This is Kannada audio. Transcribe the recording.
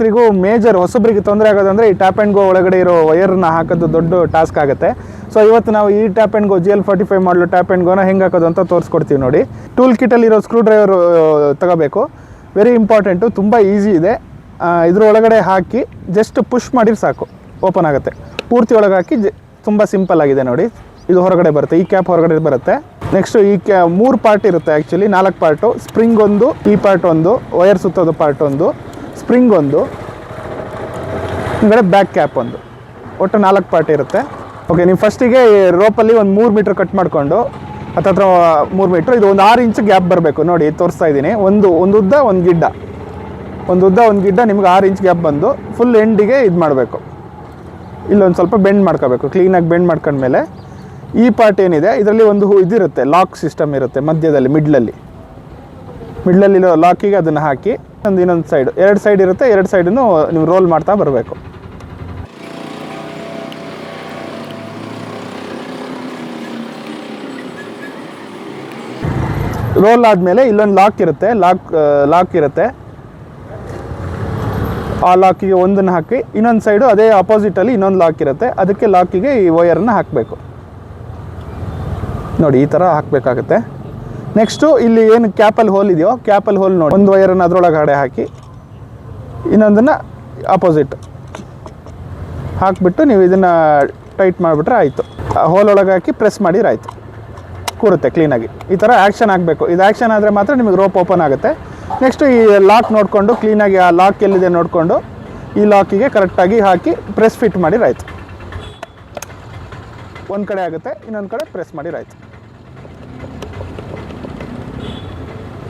ರೈತರಿಗೂ ಮೇಜರ್ ಹೊಸಬ್ರಿಗೆ ತೊಂದರೆ ಆಗೋದಂದ್ರೆ ಈ ಟ್ಯಾಪ್ ಆ್ಯಂಡ್ ಗೋ ಒಳಗಡೆ ಇರೋ ವೈರ್ನ ಹಾಕೋದು ದೊಡ್ಡ ಟಾಸ್ಕ್ ಆಗುತ್ತೆ. ಸೊ ಇವತ್ತು ನಾವು ಈ tap and go G L forty five ಮಾಡಲು ಟ್ಯಾಪ್ ಆ್ಯಂಡ್ ಗೋನ ಹೆಂಗೆ ಹಾಕೋದು ಅಂತ ತೋರಿಸ್ಕೊಡ್ತೀವಿ ನೋಡಿ. ಟೂಲ್ ಕಿಟಲ್ಲಿರೋ ಸ್ಕ್ರೂ ಡ್ರೈವರ್ ತಗೋಬೇಕು. ವೆರಿ ಇಂಪಾರ್ಟೆಂಟು ತುಂಬ ಈಸಿ ಇದೆ. ಇದ್ರ ಒಳಗಡೆ ಹಾಕಿ ಜಸ್ಟ್ ಪುಷ್ ಮಾಡಿದ್ರೆ ಸಾಕು. ಓಪನ್ ಆಗುತ್ತೆ. ಪೂರ್ತಿ ಒಳಗೆ ಹಾಕಿ ತುಂಬ ಸಿಂಪಲ್ ಆಗಿದೆ ನೋಡಿ. ಇದು ಹೊರಗಡೆ ಬರುತ್ತೆ. ಈ ಕ್ಯಾಪ್ ಹೊರಗಡೆ ಬರುತ್ತೆ. ನೆಕ್ಸ್ಟ್ ಈ ಕ್ಯಾ ಮೂರು ಪಾರ್ಟ್ ಇರುತ್ತೆ ಆ್ಯಕ್ಚುಲಿ ನಾಲ್ಕು ಪಾರ್ಟು ಸ್ಪ್ರಿಂಗ್ ಒಂದು, ಈ ಪಾರ್ಟ್ ಒಂದು ವೈರ್ ಸುತ್ತೋದು ಪಾರ್ಟ್ ಒಂದು. ಸ್ಪ್ರಿಂಗ್ ಒಂದು ಹಿಂಗಡೆ ಬ್ಯಾಕ್ ಕ್ಯಾಪ್ ಒಂದು. ಒಟ್ಟು ನಾಲ್ಕು ಪಾರ್ಟ್ ಇರುತ್ತೆ. ಓಕೆ ನೀವು ಫಸ್ಟಿಗೆ ರೋಪಲ್ಲಿ ಒಂದು ಮೂರು ಮೀಟ್ರ್ ಕಟ್ ಮಾಡಿಕೊಂಡು, ಹತ್ತತ್ರ ಮೂರು ಮೀಟ್ರ್ ಇದು ಒಂದು ಆರು ಇಂಚ್ ಗ್ಯಾಪ್ ಬರಬೇಕು. ನೋಡಿ, ತೋರಿಸ್ತಾ ಇದ್ದೀನಿ. ಒಂದು ಒಂದು ಉದ್ದ, ಒಂದು ಗಿಡ್ಡ. ಒಂದು ಉದ್ದ, ಒಂದು ಗಿಡ್ಡ, ನಿಮ್ಗೆ ಆರು ಇಂಚ್ ಗ್ಯಾಪ್ ಬಂದು ಫುಲ್ ಎಂಡಿಗೆ ಇದು ಮಾಡಬೇಕು. ಇಲ್ಲೊಂದು ಸ್ವಲ್ಪ ಬೆಂಡ್ ಮಾಡ್ಕೋಬೇಕು ಕ್ಲೀನಾಗಿ ಬೆಂಡ್ ಮಾಡ್ಕೊಂಡ್ಮೇಲೆ. ಈ ಪಾರ್ಟ್ ಏನಿದೆ, ಇದರಲ್ಲಿ ಒಂದು ಹೂ- ಇದಿರುತ್ತೆ ಲಾಕ್ ಸಿಸ್ಟಮ್ ಇರುತ್ತೆ ಮಧ್ಯದಲ್ಲಿ ಮಿಡ್ಲಲ್ಲಿ ಮಿಡ್ಲಲ್ಲಿರೋ ಲಾಕಿಗೆ ಅದನ್ನು ಹಾಕಿ ಒಂದು ಇನ್ನೊಂದು ಸೈಡ್ ಎರಡು ಸೈಡ್ ಇರುತ್ತೆ, ಎರಡು ಸೈಡನ್ನು ನೀವು ರೋಲ್ ಮಾಡ್ತಾ ಬರಬೇಕು. ರೋಲ್ ಆದಮೇಲೆ ಇಲ್ಲೊಂದು ಲಾಕ್ ಇರುತ್ತೆ ಲಾಕ್ ಲಾಕ್ ಇರುತ್ತೆ. ಆ ಲಾಕಿಗೆ ಒಂದನ್ನು ಹಾಕಿ ಇನ್ನೊಂದು ಸೈಡು ಅದೇ ಅಪೋಸಿಟಲ್ಲಿ ಇನ್ನೊಂದು ಲಾಕ್ ಇರುತ್ತೆ, ಅದಕ್ಕೆ ಲಾಕಿಗೆ ಈ ವಯರನ್ನು ಹಾಕಬೇಕು. ನೋಡಿ, ಈ ಥರ ಹಾಕಬೇಕಾಗುತ್ತೆ. ನೆಕ್ಸ್ಟು ಇಲ್ಲಿ ಏನು ಕ್ಯಾಪಲ್ ಹೋಲ್ ಇದೆಯೋ ಕ್ಯಾಪಲ್ ಹೋಲ್ ನೋಡಿ. ಒಂದು ವೈರನ್ನು ಅದರೊಳಗಡೆ ಹಾಕಿ, ಇನ್ನೊಂದನ್ನು ಆಪೋಸಿಟ್ ಹಾಕಿಬಿಟ್ಟು ನೀವು ಇದನ್ನು ಟೈಟ್ ಮಾಡಿಬಿಟ್ರೆ ಆಯಿತು. ಹೋಲ್ ಒಳಗೆ ಹಾಕಿ ಪ್ರೆಸ್ ಮಾಡಿದ್ರೆ ಆಯಿತು. ಕೂರುತ್ತೆ ಕ್ಲೀನಾಗಿ ಈ ಥರ ಆ್ಯಕ್ಷನ್ ಆಗಬೇಕು. ಇದು ಆ್ಯಕ್ಷನ್ ಆದರೆ ಮಾತ್ರ ನಿಮಗೆ ರೋಪ್ ಓಪನ್ ಆಗುತ್ತೆ. ನೆಕ್ಸ್ಟ್ ಈ ಲಾಕ್ ನೋಡಿಕೊಂಡು ಕ್ಲೀನಾಗಿ ಆ ಲಾಕ್ ಎಲ್ಲಿದೆ ನೋಡಿಕೊಂಡು, ಈ ಲಾಕಿಗೆ ಕರೆಕ್ಟಾಗಿ ಹಾಕಿ ಪ್ರೆಸ್ ಫಿಟ್ ಮಾಡಿರಾಯ್ತು ಒಂದು ಕಡೆ ಆಗುತ್ತೆ, ಇನ್ನೊಂದು ಕಡೆ ಪ್ರೆಸ್ ಮಾಡಿರಾಯ್ತು